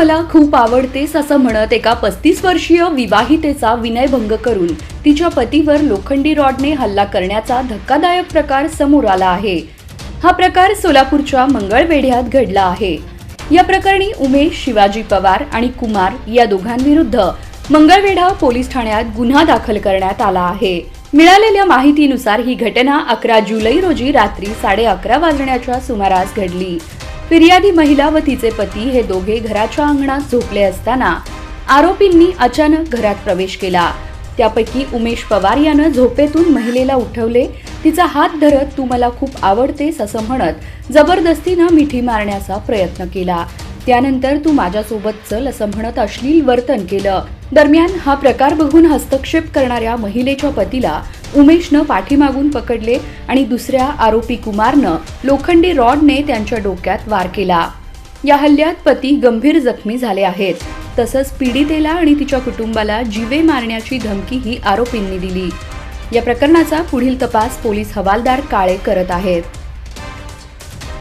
मला खूप आवडतेस असं म्हणत एका पस्तीस वर्षीय विवाहितेचा विनयभंग करून तिच्या पतीवर लोखंडी रॉडने हल्ला करण्याचा धक्कादायक प्रकार समोर आला आहे. हा प्रकार सोलापूरच्या मंगळवेढ्यात घडला आहे. या प्रकरणी उमेश शिवाजी पवार आणि कुमार या दोघांविरुद्ध मंगळवेढा पोलीस ठाण्यात गुन्हा दाखल करण्यात आला आहे. मिळालेल्या माहितीनुसार ही घटना अकरा जुलै रोजी रात्री साडे अकरा वाजण्याच्या सुमारास घडली. फिर्यादी महिला व तिचे पती हे दोघे घराच्या अंगणात झोपले असताना आरोपींनी अचानक घरात प्रवेश केला. त्यापैकी उमेश पवार यानं झोपेतून महिलेला उठवले. तिचा हात धरत तू मला खूप आवडतेस असं म्हणत जबरदस्तीनं मिठी मारण्याचा प्रयत्न केला. त्यानंतर तू माझ्यासोबत चल असं म्हणत अश्लील वर्तन केलं. दरम्यान हा प्रकार बघून हस्तक्षेप करणाऱ्या महिलेच्या पतीला उमेशनं पाठीमागून पकडले आणि दुसऱ्या आरोपी कुमारनं लोखंडी रॉडने त्यांच्या डोक्यात वार केला. या हल्ल्यात पती गंभीर जखमी झाले आहेत. तसंच पीडितेला आणि तिच्या कुटुंबाला जीवे मारण्याची धमकीही आरोपींनी दिली. या प्रकरणाचा पुढील तपास पोलीस हवालदार काळे करत आहेत.